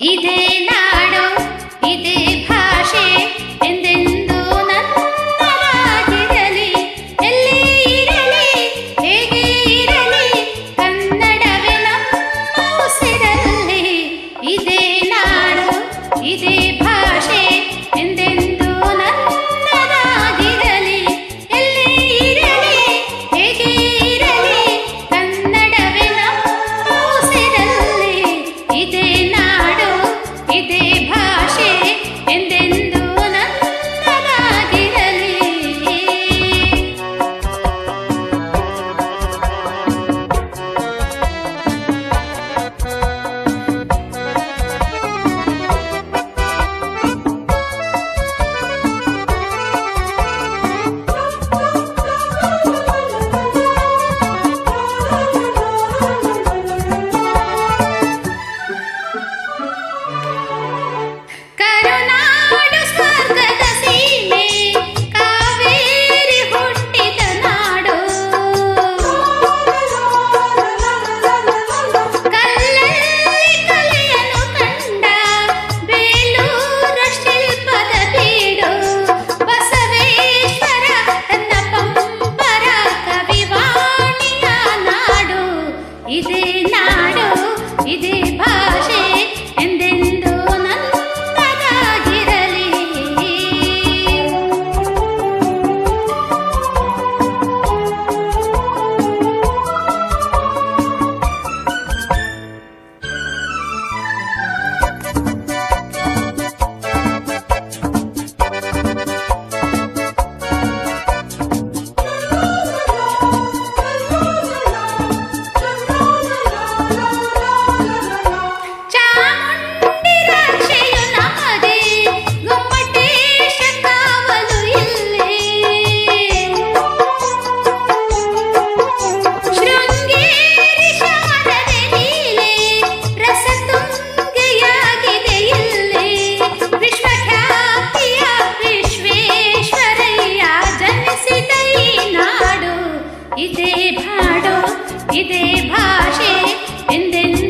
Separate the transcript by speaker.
Speaker 1: ಇದೇ ನಾಡು, ಇದೇ ಭಾಷೆ, ಎಂದೆಂದು ರಾಜ್ಯದಲ್ಲಿ ಎಲ್ಲಿ ಇರಲಿ, ಹೇಗೆ ಇರಲಿ, ಕನ್ನಡವೇ ನಮ್ಮ ಉಸಿರಲ್ಲಿ. ಇದೇ ನಾಡು, ಇದೇ ಭಾಷೆ, ಎಂದೆಂದು ఇదే నాడు ఇదే ಇದೇ ಭಾಡೋ ಇದೇ ಭಾಷೆ ಎಂದೆಂದು